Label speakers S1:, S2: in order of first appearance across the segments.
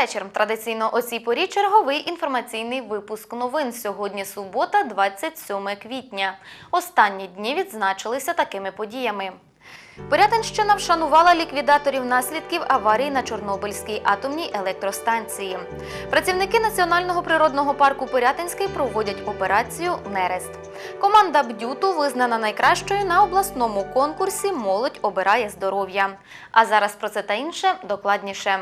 S1: вечір. Традиційно о цій порі черговий інформаційний випуск новин. Сьогодні субота, 27 квітня. Останні дні відзначилися такими подіями. Пирятинщина вшанувала ліквідаторів наслідків аварії на Чорнобильській атомній електростанції. Працівники Національного природного парку Пирятинський проводять операцію Нерест. Команда Бдюту визнана найкращою на обласному конкурсі Молодь обирає здоров'я. А зараз про це та інше докладніше.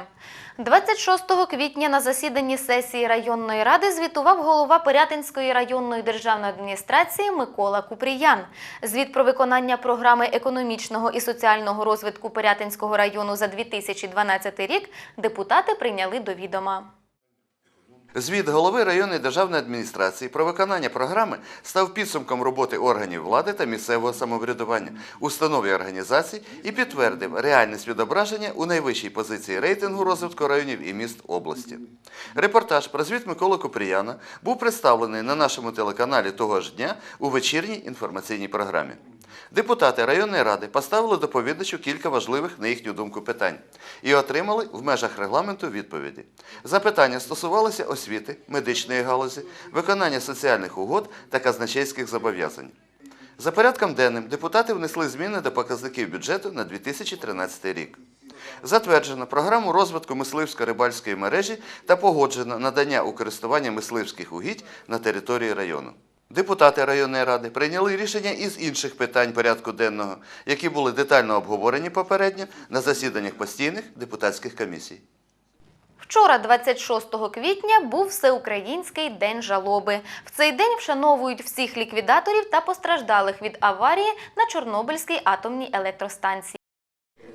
S1: 26 квітня на засіданні сесії районної ради звітував голова Пирятинської районної державної адміністрації Микола Купріян. Звіт про виконання програми економічного і соціального розвитку Пирятинського району за 2012 рік депутати прийняли до відома.
S2: Звіт голови районної державної адміністрації про виконання програми став підсумком роботи органів влади та місцевого самоврядування, установ і організацій і підтвердив реальність відображення у найвищій позиції рейтингу розвитку районів і міст області. Репортаж про звіт Миколи Купріяна був представлений на нашому телеканалі того ж дня у вечірній інформаційній програмі. Депутати районної ради поставили доповідачу кілька важливих, на їхню думку, питань і отримали в межах регламенту відповіді. Запитання стосувалися освіти, медичної галузі, виконання соціальних угод та казначейських зобов'язань. За порядком денним депутати внесли зміни до показників бюджету на 2013 рік. Затверджено програму розвитку мисливсько-рибальської мережі та погоджено надання у користування мисливських угідь на території району. Депутати районної ради прийняли рішення із інших питань порядку денного, які були детально обговорені попередньо на засіданнях постійних депутатських комісій.
S1: Вчора, 26 квітня, був Всеукраїнський день жалоби. В цей день вшановують всіх ліквідаторів та постраждалих від аварії на Чорнобильській атомній електростанції.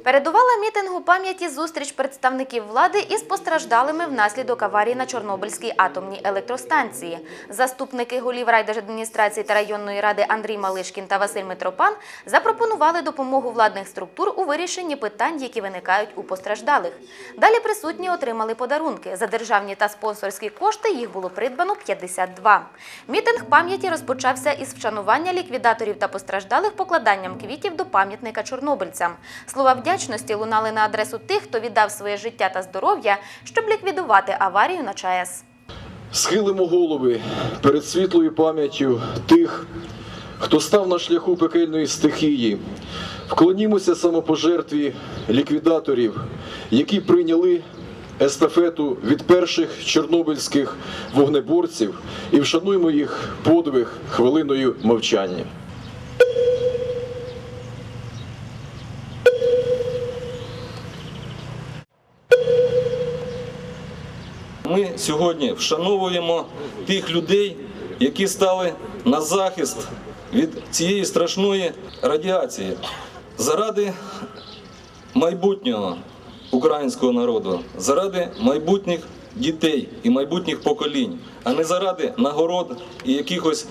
S1: Передувала мітингу пам'яті зустріч представників влади із постраждалими внаслідок аварії на Чорнобильській атомній електростанції. Заступники голів райдержадміністрації та районної ради Андрій Малишкін та Василь Митропан запропонували допомогу владних структур у вирішенні питань, які виникають у постраждалих. Далі присутні отримали подарунки. За державні та спонсорські кошти їх було придбано 52. Мітинг пам'яті розпочався із вшанування ліквідаторів та постраждалих покладанням квітів до пам'ятника чорнобильцям. Слова вдячності лунали на адресу тих, хто віддав своє життя та здоров'я, щоб ліквідувати аварію на ЧАЕС.
S3: Схилимо голови перед світлою пам'яттю тих, хто став на шляху пекельної стихії. Вклонімося самопожертві ліквідаторів, які прийняли естафету від перших чорнобильських вогнеборців і вшануємо їх подвиг хвилиною мовчання.
S4: Ми сьогодні вшановуємо тих людей, які стали на захист від цієї страшної радіації заради майбутнього українського народу, заради майбутніх дітей і майбутніх поколінь, а не заради нагород і якихось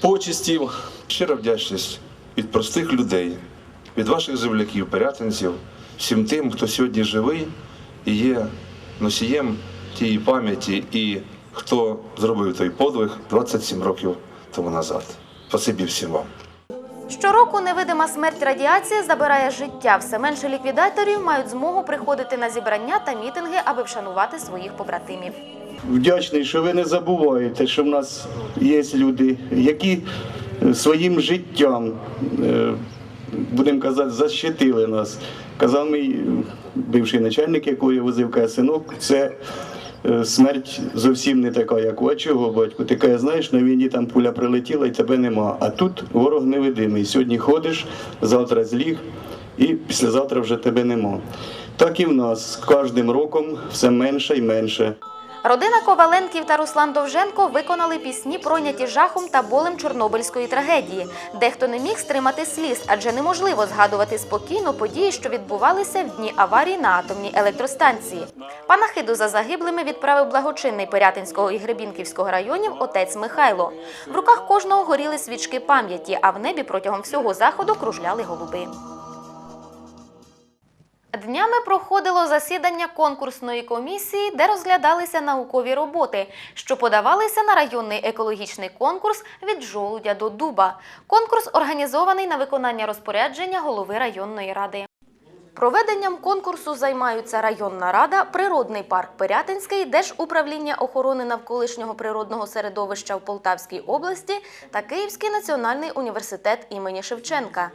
S4: почестів.
S5: Щира вдячність від простих людей, від ваших земляків, порятинців, всім тим, хто сьогодні живий і є носієм тієї пам'яті, і хто зробив той подвиг 27 років тому назад. Спасибі всім вам.
S1: Щороку невидима смерть радіації забирає життя. Все менше ліквідаторів мають змогу приходити на зібрання та мітинги, аби вшанувати своїх побратимів.
S6: вдячний, що ви не забуваєте, що в нас є люди, які е, своїм життям, е, будемо казати, защитили нас. Казав мій бивший начальник, якого я возив каже, синок, це смерть зовсім не така, як у очого батьку. Ти каже, знаєш, на війні там пуля прилетіла і тебе нема. А тут ворог невидимий. Сьогодні ходиш, завтра зліг, і післязавтра вже тебе нема. Так і в нас з кожним роком все менше і менше.
S1: Родина Коваленків та Руслан Довженко виконали пісні, пройняті жахом та болем Чорнобильської трагедії. Дехто не міг стримати сліз, адже неможливо згадувати спокійно події, що відбувалися в дні аварії на атомній електростанції. Панахиду за загиблими відправив благочинний Пирятинського і Гребінківського районів отець Михайло. В руках кожного горіли свічки пам'яті, а в небі протягом всього заходу кружляли голуби. Днями проходило засідання конкурсної комісії, де розглядалися наукові роботи, що подавалися на районний екологічний конкурс від жолудя до дуба. Конкурс організований на виконання розпорядження голови районної ради. Проведенням конкурсу займаються районна рада, природний парк Пирятинський, Держуправління охорони навколишнього природного середовища в Полтавській області та Київський національний університет імені Шевченка.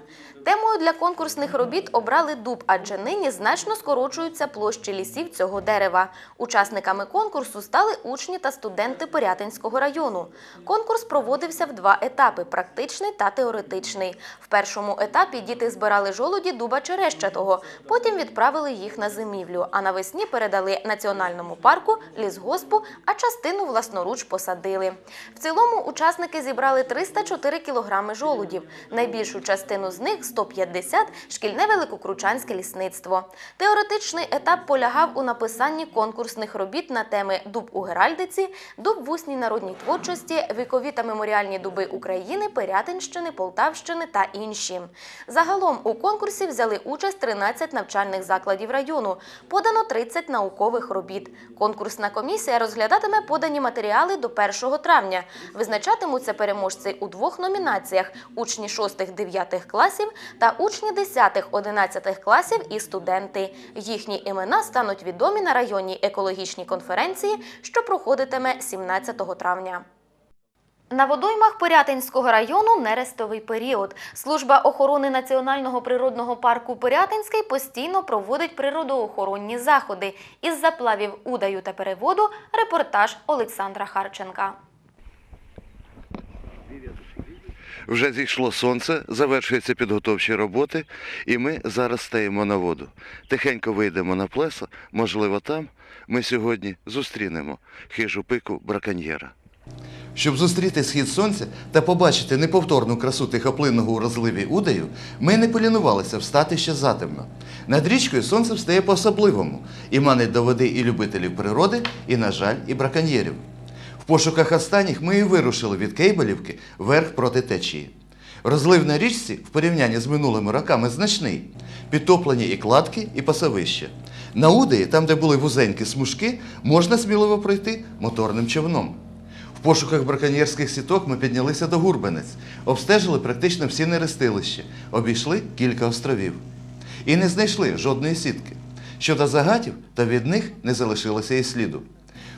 S1: Темою для конкурсних робіт обрали дуб, адже нині значно скорочуються площі лісів цього дерева. Учасниками конкурсу стали учні та студенти Пирятинського району. Конкурс проводився в два етапи практичний та теоретичний. В першому етапі діти збирали жолуді дуба черещатого, потім відправили їх на зимівлю, а навесні передали національному парку, лісгоспу, а частину власноруч посадили. В цілому учасники зібрали 304 кілограми жолудів. Найбільшу частину з них 150 – шкільне великокручанське лісництво. Теоретичний етап полягав у написанні конкурсних робіт на теми дуб у Геральдиці, дуб в усній народній творчості, вікові та меморіальні дуби України, Пирятинщини, Полтавщини та інші. Загалом у конкурсі взяли участь 13 навчальних закладів району. Подано 30 наукових робіт. Конкурсна комісія розглядатиме подані матеріали до 1 травня. Визначатимуться переможці у двох номінаціях: учні 6-9 класів та учні 10-11 класів і студенти. Їхні імена стануть відомі на районній екологічній конференції, що проходитиме 17 травня. На водоймах Пирятинського району нерестовий період. Служба охорони Національного природного парку Пирятинський постійно проводить природоохоронні заходи. Із заплавів удаю та переводу репортаж Олександра Харченка.
S2: Вже зійшло сонце, завершуються підготовчі роботи, і ми зараз стаємо на воду. Тихенько вийдемо на плесо, можливо, там ми сьогодні зустрінемо хижу пику браконьєра. Щоб зустріти схід сонця та побачити неповторну красу тихоплинного у розливі удаю, ми не полінувалися встати ще затемно. Над річкою сонце встає по-особливому і манить до води і любителів природи, і, на жаль, і браконьєрів. В пошуках останніх ми і вирушили від Кейбелівки вверх проти течії. Розлив на річці в порівнянні з минулими роками значний. Підтоплені і кладки, і пасовища. На Удаї, там, де були вузенькі смужки, можна сміливо пройти моторним човном. В пошуках браконьєрських сіток ми піднялися до Гурбенець, обстежили практично всі нерестилища, обійшли кілька островів. І не знайшли жодної сітки. Щодо загатів, то від них не залишилося і сліду.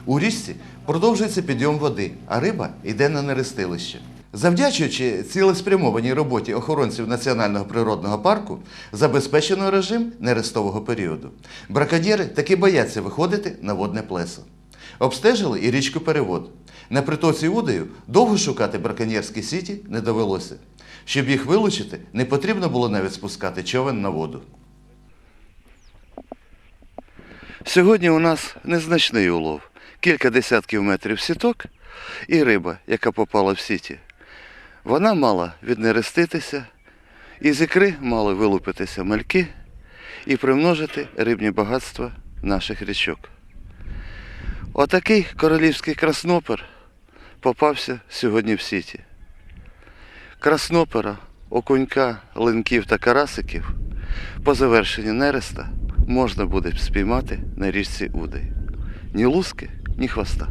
S2: У річці продовжується підйом води, а риба йде на нерестилище. Завдячуючи цілеспрямованій роботі охоронців Національного природного парку, забезпечено режим нерестового періоду. Браконьєри таки бояться виходити на водне плесо. Обстежили і річку Перевод. На притоці Удаю довго шукати браконьєрські сіті не довелося. Щоб їх вилучити, не потрібно було навіть спускати човен на воду. Сьогодні у нас незначний улов. Кілька десятків метрів сіток і риба, яка попала в сіті. Вона мала віднереститися, із ікри мали вилупитися мальки і примножити рибні багатства наших річок. Отакий королівський краснопер попався сьогодні в сіті. Краснопера, окунька, линків та карасиків по завершенні нереста можна буде спіймати на річці Удай. Ні луски, ні хвоста.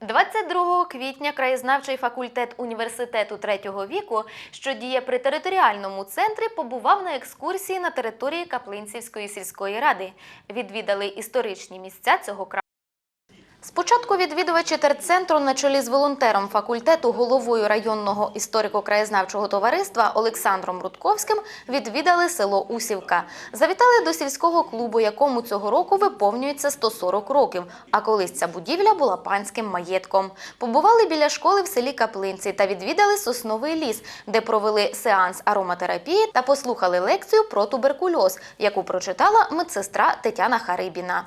S1: 22 квітня краєзнавчий факультет університету третього віку, що діє при територіальному центрі, побував на екскурсії на території Каплинцівської сільської ради. Відвідали історичні місця цього краю. Спочатку відвідувачі терцентру на чолі з волонтером факультету, головою районного історико-краєзнавчого товариства Олександром Рудковським відвідали село Усівка. Завітали до сільського клубу, якому цього року виповнюється 140 років, а колись ця будівля була панським маєтком. Побували біля школи в селі Каплинці та відвідали сосновий ліс, де провели сеанс ароматерапії та послухали лекцію про туберкульоз, яку прочитала медсестра Тетяна Харибіна.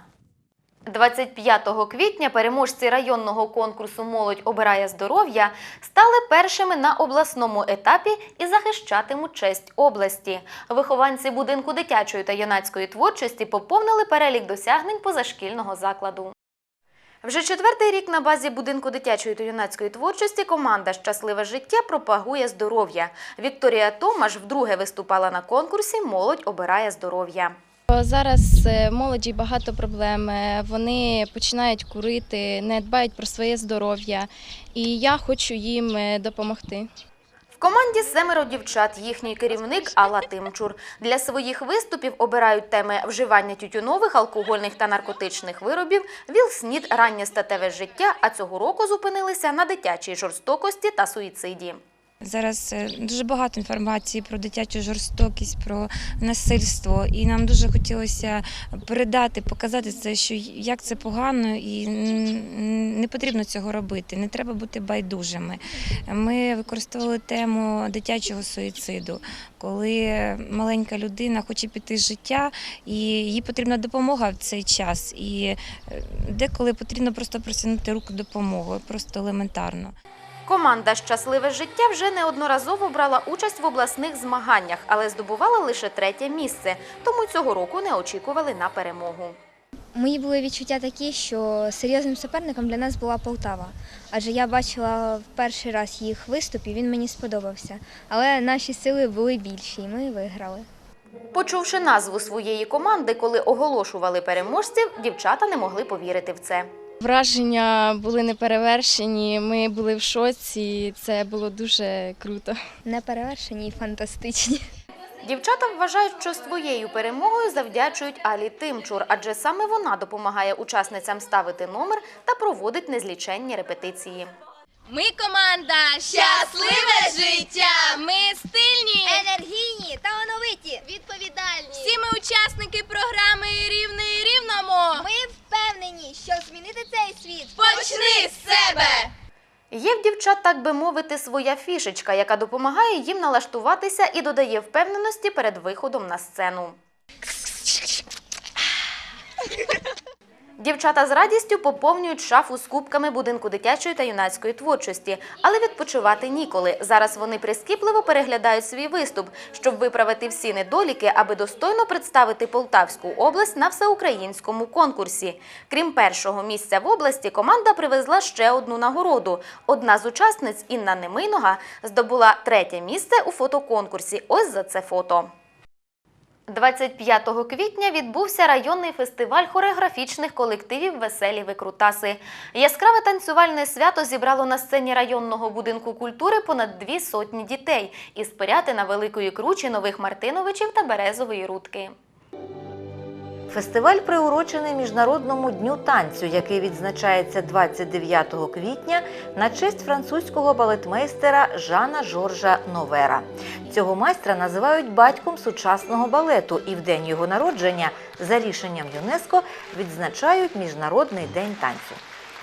S1: 25 квітня переможці районного конкурсу Молодь обирає здоров'я стали першими на обласному етапі і захищатимуть честь області. Вихованці будинку дитячої та юнацької творчості поповнили перелік досягнень позашкільного закладу. Вже четвертий рік на базі будинку дитячої та юнацької творчості команда Щасливе життя пропагує здоров'я. Вікторія Томаш вдруге виступала на конкурсі Молодь обирає здоров'я.
S7: Зараз е, молоді багато проблем. е, Вони починають курити, не дбають про своє здоров'я, і я хочу їм е, допомогти.
S1: В команді семеро дівчат. Їхній керівник Алла Тимчур. Для своїх виступів обирають теми вживання тютюнових, алкогольних та наркотичних виробів, ВІЛ-СНІД, раннє статеве життя. А цього року зупинилися на дитячій жорстокості та суїциді.
S8: Зараз е, дуже багато інформації про дитячу жорстокість, про насильство, і нам дуже хотілося передати, показати це, що як це погано, і не потрібно цього робити. Не треба бути байдужими. Ми використовували тему дитячого суїциду, коли маленька людина хоче піти з життя, і їй потрібна допомога в цей час. І е, деколи потрібно просто просинути руку допомоги, просто елементарно.
S1: Команда Щасливе життя вже неодноразово брала участь в обласних змаганнях, але здобувала лише третє місце, тому цього року не очікували на перемогу.
S9: Мої були відчуття такі, що серйозним суперником для нас була Полтава. Адже я бачила в перший раз їх виступ і він мені сподобався. Але наші сили були більші, і ми виграли.
S1: Почувши назву своєї команди, коли оголошували переможців, дівчата не могли повірити в це.
S7: Враження були неперевершені. Ми були в шоці. Це було дуже круто.
S9: Неперевершені і фантастичні.
S1: Дівчата вважають, що своєю перемогою завдячують Алі Тимчур, адже саме вона допомагає учасницям ставити номер та проводить незліченні репетиції.
S7: Ми команда Щасливе життя. Ми стильні,
S9: Енергійні, талановиті,
S7: відповідальні. Всі ми учасники програми Рівне і рівному.
S9: Ми впевнені, що змінити цей світ
S7: Почни з себе.
S1: Є в дівчат, так би мовити, своя фішечка, яка допомагає їм налаштуватися і додає впевненості перед виходом на сцену. Дівчата з радістю поповнюють шафу з кубками будинку дитячої та юнацької творчості, але відпочивати ніколи. Зараз вони прискіпливо переглядають свій виступ, щоб виправити всі недоліки, аби достойно представити Полтавську область на всеукраїнському конкурсі. Крім першого місця в області, команда привезла ще одну нагороду. Одна з учасниць Інна Немийнога здобула третє місце у фотоконкурсі. Ось за це фото. 25 квітня відбувся районний фестиваль хореографічних колективів Веселі викрутаси. Яскраве танцювальне свято зібрало на сцені районного будинку культури понад дві сотні дітей із Пирятина, Великої Кручі, Нових Мартиновичів та Березової Рудки.
S10: Фестиваль приурочений Міжнародному дню танцю, який відзначається 29 квітня на честь французького балетмейстера Жана Жоржа Новера. Цього майстра називають батьком сучасного балету, і в день його народження за рішенням ЮНЕСКО відзначають Міжнародний день танцю.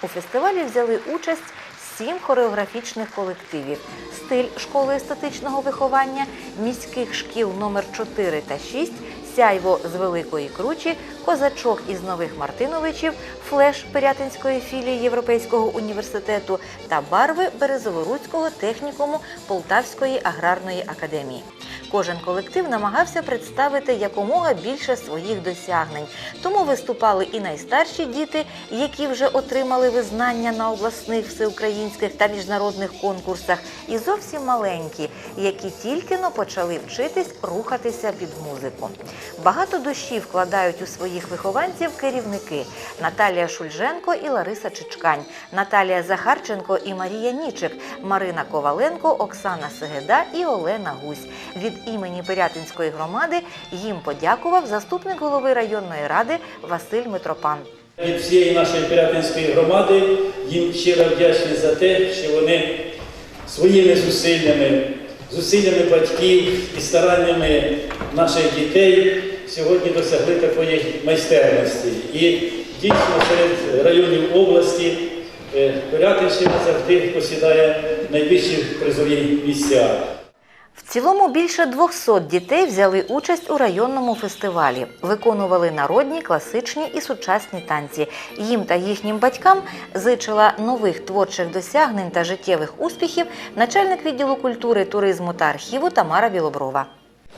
S10: У фестивалі взяли участь сім хореографічних колективів: стиль школи естетичного виховання, міських шкіл номер 4 та 6, сяйво з Великої Кручі, козачок із Нових Мартиновичів, флеш Пирятинської філії Європейського університету та барви Березоворуцького технікуму Полтавської аграрної академії. Кожен колектив намагався представити якомога більше своїх досягнень. Тому виступали і найстарші діти, які вже отримали визнання на обласних, всеукраїнських та міжнародних конкурсах, і зовсім маленькі, які тільки но почали вчитись рухатися під музику. Багато душі вкладають у своїх вихованців керівники Наталія Шульженко і Лариса Чичкань, Наталія Захарченко і Марія Нічик, Марина Коваленко, Оксана Сегеда і Олена Гусь. Від імені Пирятинської громади їм подякував заступник голови районної ради Василь Митропан.
S11: Від всієї нашої Пирятинської громади їм щиро вдячні за те, що вони своїми зусиллями, зусиллями батьків і стараннями наших дітей сьогодні досягли такої майстерності. І дійсно серед районів області е, Пирятинщина завжди посідає найвищі призові місця.
S10: В цілому більше 200 дітей взяли участь у районному фестивалі, виконували народні, класичні і сучасні танці. Їм та їхнім батькам зичила нових творчих досягнень та життєвих успіхів начальник відділу культури, туризму та архіву Тамара Білоброва.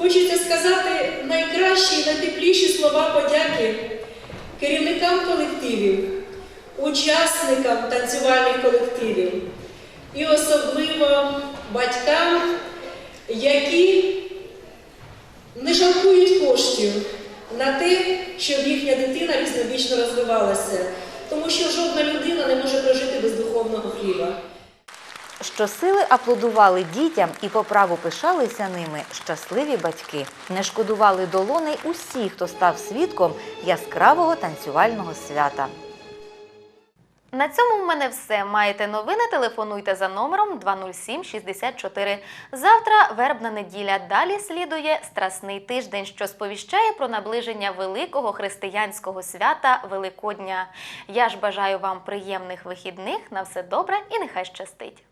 S12: Хочеться сказати найкращі, найтепліші слова подяки керівникам колективів, учасникам танцювальних колективів і особливо батькам, які не жалкують коштів на те, щоб їхня дитина різнобічно розвивалася, тому що жодна людина не може прожити без духовного хліба.
S10: Щосили аплодували дітям і по праву пишалися ними щасливі батьки. Не шкодували долони усі, хто став свідком яскравого танцювального свята.
S1: На цьому в мене все. Маєте новини? Телефонуйте за номером 20764. Завтра вербна неділя. Далі слідує страсний тиждень, що сповіщає про наближення великого християнського свята Великодня. Я ж бажаю вам приємних вихідних. На все добре і нехай щастить.